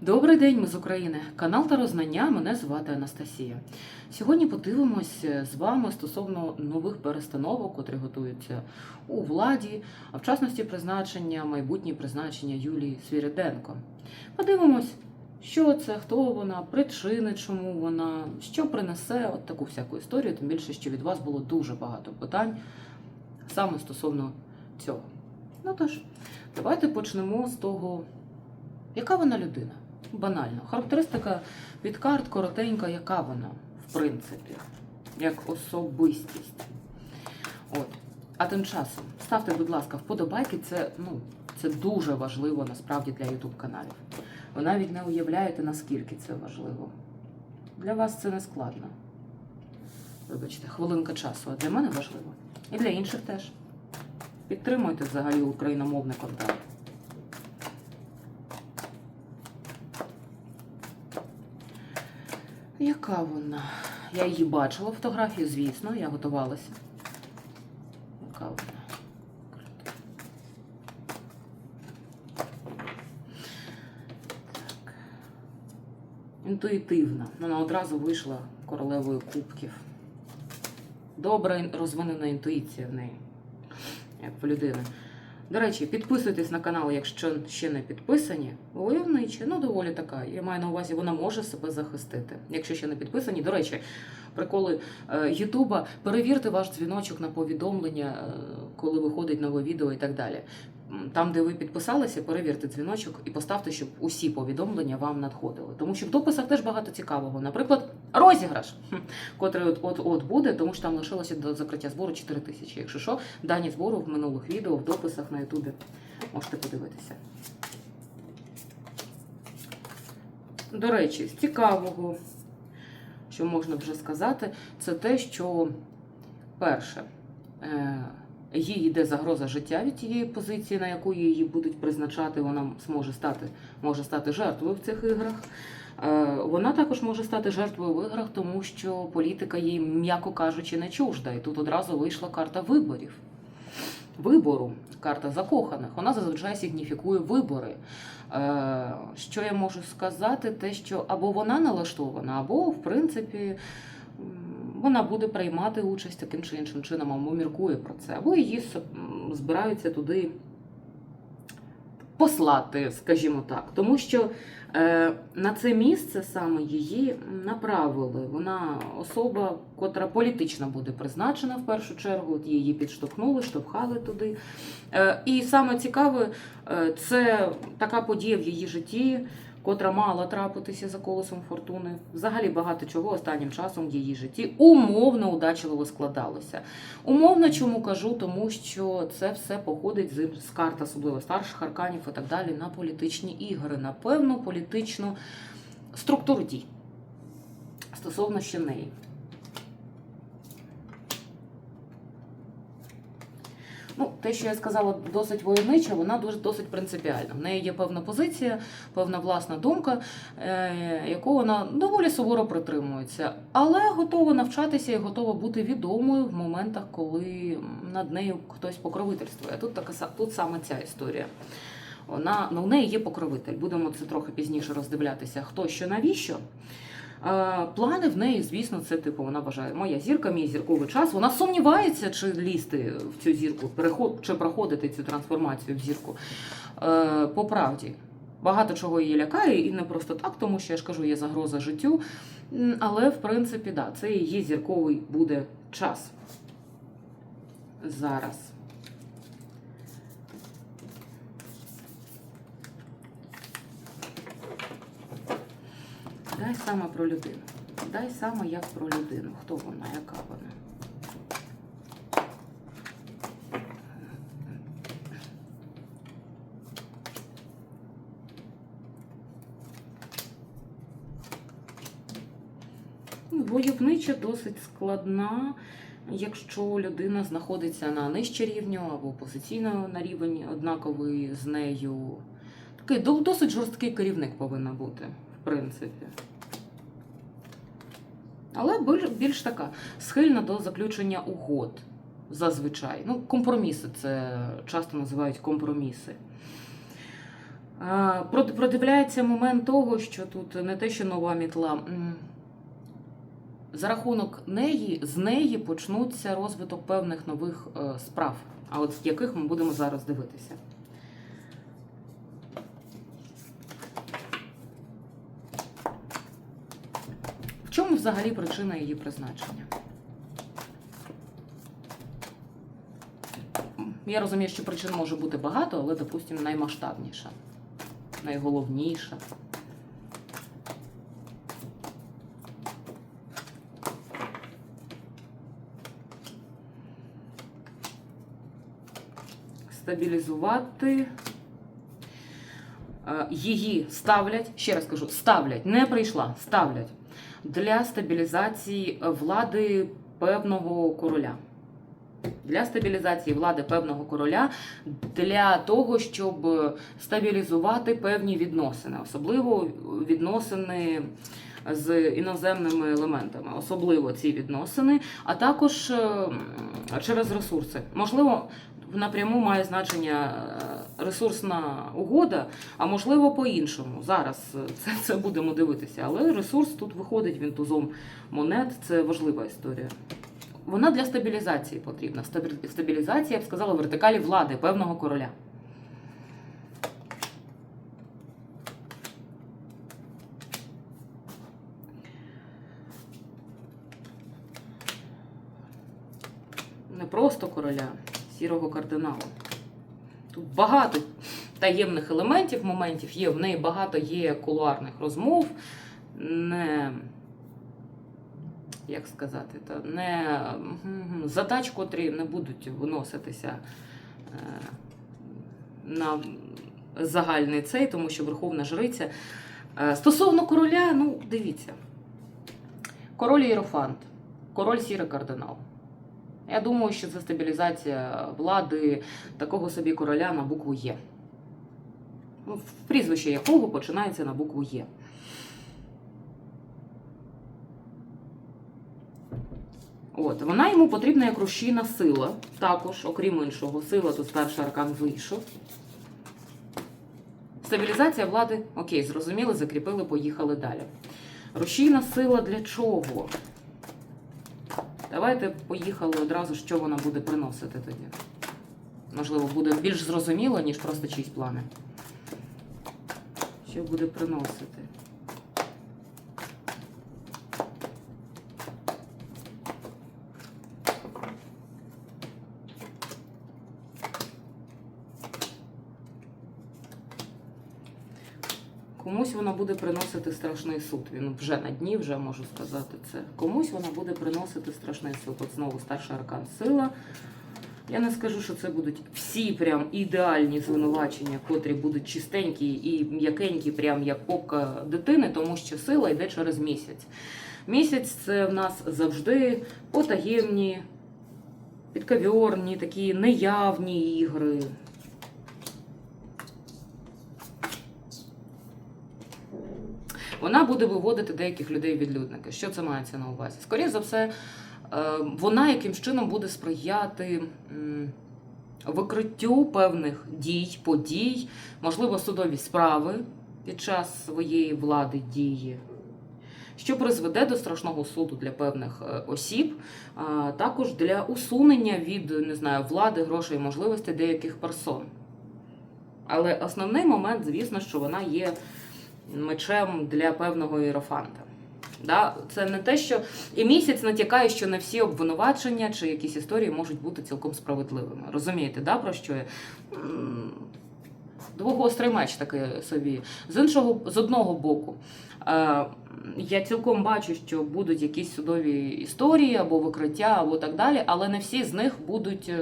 Добрий день, ми з України. Канал Тарознання. Мене звати Анастасія. Сьогодні подивимось з вами стосовно нових перестановок, котрі готуються у владі, а в частності призначення, майбутнє призначення Юлії Свіриденко. Подивимось, що це, хто вона, причини, чому вона, що принесе, от таку всяку історію. Тим більше, що від вас було дуже багато питань саме стосовно цього. Ну тож, давайте почнемо з того. Яка вона людина? Банально. Характеристика від карт коротенька, яка вона, в принципі, як особистість. От. А тим часом ставте, будь ласка, вподобайки. Це, ну, це дуже важливо насправді для YouTube каналів. Ви навіть не уявляєте, наскільки це важливо. Для вас це не складно. Вибачте, хвилинка часу, а для мене важливо. І для інших теж. Підтримуйте взагалі україномовний контент. Яка вона? Я її бачила фотографію, звісно, я готувалася. Яка вона? Так. Інтуїтивна. Вона одразу вийшла королевою кубків. Добра розвинена інтуїція в неї, як в людини. До речі, підписуйтесь на канал, якщо ще не підписані. Войовничі, ну доволі така. Я маю на увазі, вона може себе захистити. Якщо ще не підписані, до речі, приколи е, Ютуба, перевірте ваш дзвіночок на повідомлення, е, коли виходить нове відео і так далі. Там, де ви підписалися, перевірте дзвіночок і поставте, щоб усі повідомлення вам надходили. Тому що в дописах теж багато цікавого. Наприклад, розіграш, котрий от от от буде, тому що там лишилося до закриття збору 4 тисячі. Якщо що, дані збору в минулих відео, в дописах на Ютубі можете подивитися. До речі, з цікавого, що можна вже сказати, це те, що перше. Їй йде загроза життя від тієї позиції, на яку її будуть призначати, вона зможе стати, може стати жертвою в цих іграх. Е, Вона також може стати жертвою в іграх, тому що політика їй, м'яко кажучи, не чужда. І тут одразу вийшла карта виборів. Вибору, карта закоханих. Вона зазвичай сигніфікує вибори. Е, Що я можу сказати? Те, що або вона налаштована, або, в принципі, вона буде приймати участь таким чи іншим чином, або міркує про це, або її збираються туди послати, скажімо так. Тому що е, на це місце саме її направили. Вона особа, котра політично буде призначена в першу чергу. От її підштовхнули, штовхали туди. Е, і саме цікаве, е, це така подія в її житті. Котра мала трапитися за колесом фортуни, взагалі багато чого останнім часом в її житті умовно удачливо складалося. Умовно, чому кажу, тому що це все походить з, карт, особливо старших арканів і так далі, на політичні ігри, на певну політичну структуру дій стосовно ще неї. Ну, те, що я сказала, досить войовнича, вона дуже досить принципіальна. В неї є певна позиція, певна власна думка, е, яку вона доволі суворо притримується, але готова навчатися і готова бути відомою в моментах, коли над нею хтось покровительствує. Тут така тут саме ця історія. Вона ну, в неї є покровитель. Будемо це трохи пізніше роздивлятися, хто що навіщо. Плани в неї, звісно, це типу, вона вважає, моя зірка, мій зірковий час. Вона сумнівається, чи лізти в цю зірку, чи проходити цю трансформацію в зірку. Е, По правді. Багато чого її лякає, і не просто так, тому що я ж кажу, є загроза життю. Але, в принципі, да, це її зірковий буде час. Зараз. Дай саме про людину. Дай саме як про людину. Хто вона, яка вона? Войовнича досить складна, якщо людина знаходиться на нижче рівню або позиційно на рівень однаковий з нею. Такий досить жорсткий керівник повинен бути, принципі. Але біль- більш така схильна до заключення угод зазвичай. Ну, компроміси це часто називають компроміси. Продивляється момент того, що тут не те, що нова мітла. За рахунок неї, з неї почнуться розвиток певних нових е, справ, а от яких ми будемо зараз дивитися. Взагалі причина її призначення? Я розумію, що причин може бути багато, але, допустимо, наймасштабніша, найголовніша. Стабілізувати. Е, Її ставлять, ще раз кажу, ставлять, не прийшла, ставлять для стабілізації влади певного короля. Для стабілізації влади певного короля, для того, щоб стабілізувати певні відносини, особливо відносини з іноземними елементами, особливо ці відносини, а також е, через ресурси. Можливо, напряму має значення е, ресурсна угода, а можливо по-іншому. Зараз е, це, це будемо дивитися. Але ресурс тут виходить він тузом монет, це важлива історія. Вона для стабілізації потрібна. Стабілізація, я б сказала, вертикалі влади певного короля. Не просто короля, сірого кардиналу. Багато таємних елементів, моментів є. В неї багато є кулуарних розмов, не, як сказати, та, не задач, котрі не будуть виноситися е, на загальний цей, тому що Верховна Жриця. Е, Стосовно короля, ну, дивіться. Король Єрофант, король сірий кардинал. Я думаю, що це стабілізація влади такого собі короля на букву Є. Ну, Прізвище якого починається на букву Є. От, вона йому потрібна як рушійна сила. Також, окрім іншого, сила тут перший аркан вийшов. Стабілізація влади, окей, зрозуміли, закріпили, поїхали далі. Рушійна сила для чого? Давайте поїхали одразу, що вона буде приносити тоді. Можливо, буде більш зрозуміло, ніж просто чиїсь плани. Що буде приносити? Комусь вона буде приносити страшний суд. Він вже на дні, вже можу сказати це. Комусь вона буде приносити страшний суд. От знову старший аркан сила. Я не скажу, що це будуть всі прям ідеальні звинувачення, котрі будуть чистенькі і м'якенькі, прям як попка дитини, тому що сила йде через місяць. Місяць це в нас завжди потаємні, підкавьорні, такі неявні ігри. Вона буде виводити деяких людей відлюдники. Що це мається на увазі? Скоріше за все, е, вона якимсь чином буде сприяти викриттю певних дій, подій, можливо, судові справи під час своєї влади дії. Що призведе до страшного суду для певних е, осіб, а також для усунення від не знаю, влади, грошей можливостей деяких персон. Але основний момент, звісно, що вона є мечем для певного іерофанта. Да? Це не те, що і місяць натякає, що не всі обвинувачення чи якісь історії можуть бути цілком справедливими. Розумієте, да, про що я? Двогострий меч такий собі. З іншого, з одного боку, е, я цілком бачу, що будуть якісь судові історії або викриття, або так далі, але не всі з них будуть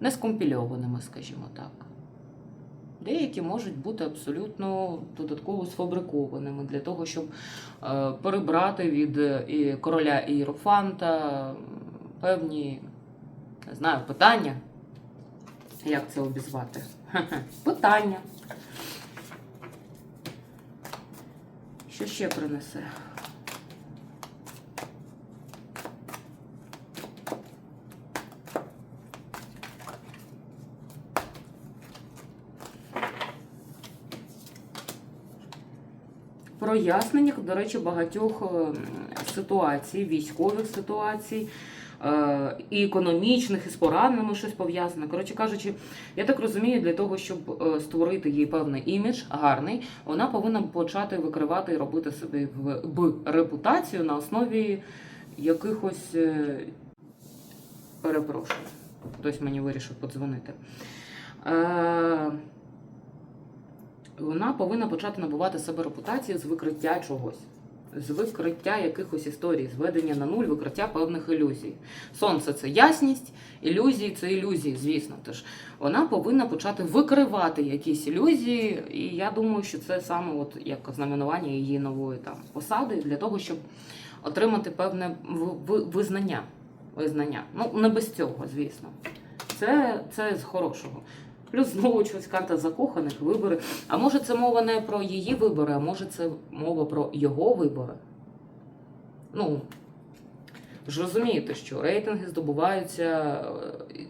не скомпільованими, скажімо так. Деякі можуть бути абсолютно додатково сфабрикованими для того, щоб е, перебрати від е, короля Ієрофанта певні не знаю, питання. Як це обізвати? Питання. Що ще принесе? Проясненнях, до речі, багатьох е, ситуацій, військових ситуацій. е, І економічних, і з пораненими щось пов'язане. Коротше кажучи, я так розумію, для того, щоб е, створити їй певний імідж гарний, вона повинна почати викривати і робити собі в, репутацію на основі якихось перепрошую. Хтось мені вирішив подзвонити. Вона повинна почати набувати себе репутацію з викриття чогось. З викриття якихось історій, зведення на нуль, викриття певних ілюзій. Сонце це ясність, ілюзії це ілюзії, звісно. Тож вона повинна почати викривати якісь ілюзії, і я думаю, що це саме от як знаменування її нової там посади для того, щоб отримати певне визнання. Визнання. Ну, не без цього, звісно. Це, це з хорошого. Плюс знову щось карта закоханих, вибори. А може це мова не про її вибори, а може це мова про його вибори. Ну, ж розумієте, що рейтинги здобуваються е,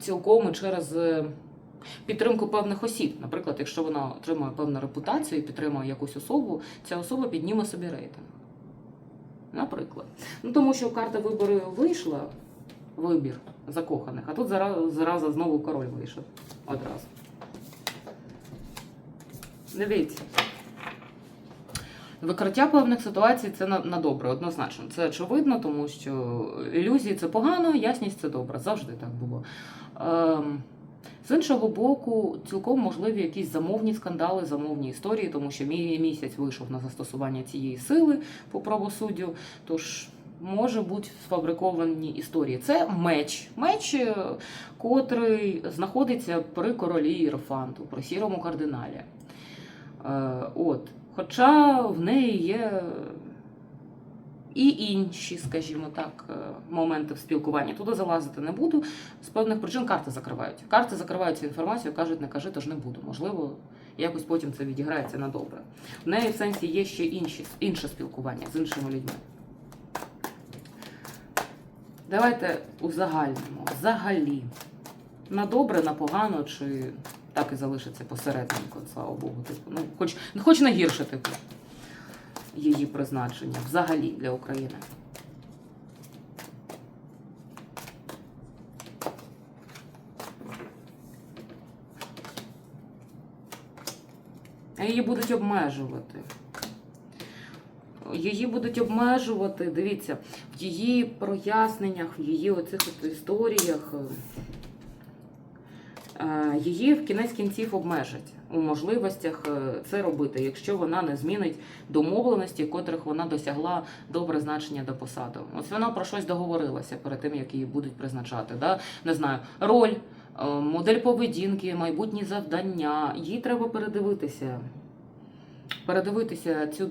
цілком через е, підтримку певних осіб. Наприклад, якщо вона отримує певну репутацію і підтримує якусь особу, ця особа підніме собі рейтинг. Наприклад. Ну тому що карта вибори вийшла, вибір закоханих, а тут зараз, зараза знову король вийшов одразу. Дивіться. Викриття певних ситуацій це на, на добре, однозначно. Це очевидно, тому що ілюзії це погано, ясність це добре. Завжди так було. Ем, з іншого боку, цілком можливі якісь замовні скандали, замовні історії, тому що мій місяць вийшов на застосування цієї сили по правосуддю. Тож може бути сфабриковані історії. Це меч. Меч, е, котрий знаходиться при королі Єрофанту, при сірому кардиналі. Е, От. Хоча в неї є і інші, скажімо так, е, моменти в спілкуванні. Туди залазити не буду. З певних причин карти закривають. Карти закривають цю інформацію, кажуть, не кажи, тож не буду. Можливо, якось потім це відіграється на добре. В неї в сенсі є ще інші, інше спілкування з іншими людьми. Давайте узагальнимо. Взагалі. На добре, на погано, чи так і залишиться посередненько, слава Богу. Типу. Ну, хоч, хоч на гірше, типу, її призначення взагалі для України. Її будуть обмежувати. Її будуть обмежувати, дивіться, в її проясненнях, в її оцих історіях. е, Її в кінець кінців обмежать у можливостях е, це робити, якщо вона не змінить домовленості, котрих вона досягла до призначення до посади. Ось вона про щось договорилася перед тим, як її будуть призначати. Да? Не знаю, роль, е, модель поведінки, майбутні завдання. Їй треба передивитися. Передивитися цю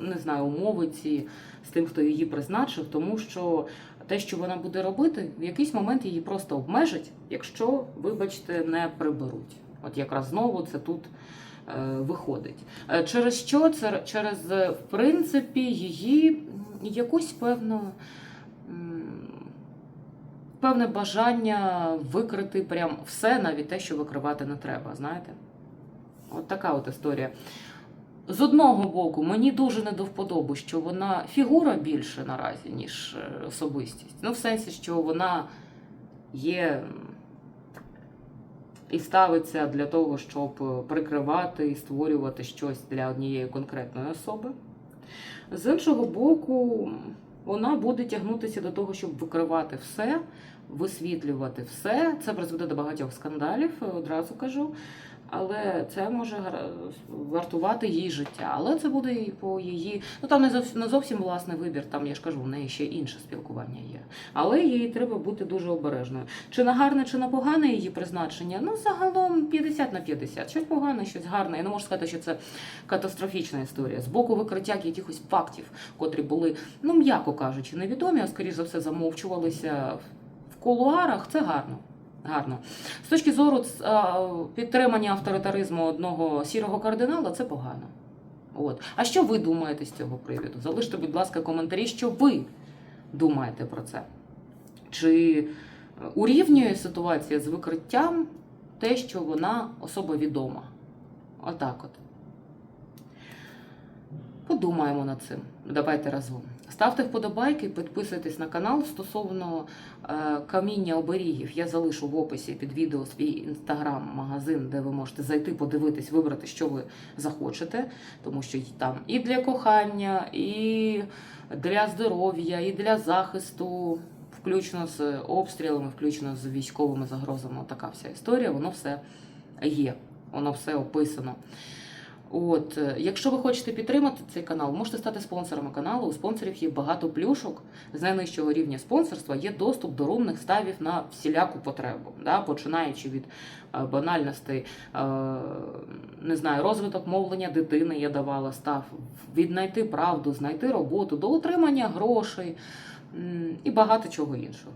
не знаю, умови ці з тим, хто її призначив, тому що те, що вона буде робити, в якийсь момент її просто обмежать, якщо, вибачте, не приберуть. От якраз знову це тут е, виходить. Е, через що? Це через, е, в принципі, її якусь певну. Певне бажання викрити прям все, навіть те, що викривати не треба, знаєте? От така от історія. З одного боку, мені дуже не до вподоби, що вона фігура більше наразі, ніж е, особистість. Ну, в сенсі, що вона є і ставиться для того, щоб прикривати і створювати щось для однієї конкретної особи. З іншого боку, вона буде тягнутися до того, щоб викривати все, висвітлювати все. Це призведе до багатьох скандалів, е, одразу кажу. Але це може вартувати їй життя. Але це буде і по її. Ну там не зовсім, не зовсім власний вибір, там я ж кажу, в неї ще інше спілкування є. Але їй треба бути дуже обережною. Чи на гарне, чи на погане її призначення? Ну, загалом 50 на 50. Щось погане, щось гарне. Я не можу сказати, що це катастрофічна історія. З боку викриття якихось фактів, котрі були, ну м'яко кажучи, невідомі, а скоріш за все замовчувалися в кулуарах. Це гарно. Гарно. З точки зору підтримання авторитаризму одного сірого кардинала, це погано. От. А що ви думаєте з цього приводу? Залиште, будь ласка, коментарі, що ви думаєте про це. Чи е, урівнює ситуація з викриттям те, що вона особа відома? Отак от. Подумаємо над цим. Давайте разом. Ставте вподобайки, підписуйтесь на канал стосовно е, каміння оберігів. Я залишу в описі під відео свій інстаграм-магазин, де ви можете зайти, подивитись, вибрати, що ви захочете, тому що там і для кохання, і для здоров'я, і для захисту, включно з обстрілами, включно з військовими загрозами. Така вся історія, воно все є, воно все описано. От, е, якщо ви хочете підтримати цей канал, можете стати спонсорами каналу. У спонсорів є багато плюшок. З найнижчого рівня спонсорства є доступ до румних ставів на всіляку потребу, да, починаючи від е, банальностей, е, не знаю, розвиток мовлення дитини я давала став, віднайти правду, знайти роботу, до отримання грошей і багато чого іншого.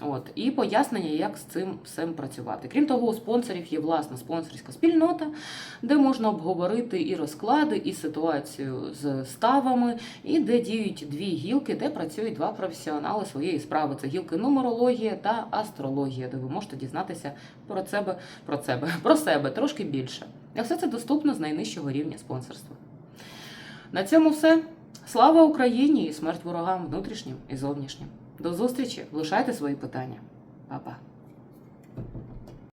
От, і пояснення, як з цим всім працювати. Крім того, у спонсорів є власна спонсорська спільнота, де можна обговорити і розклади, і ситуацію з ставами, і де діють дві гілки, де працюють два професіонали своєї справи. Це гілки нумерологія та астрологія, де ви можете дізнатися про себе, про себе, про себе трошки більше. І все це доступно з найнижчого рівня спонсорства. На цьому все. Слава Україні і смерть ворогам внутрішнім і зовнішнім. До зустрічі! Лишайте свої питання. Па-па!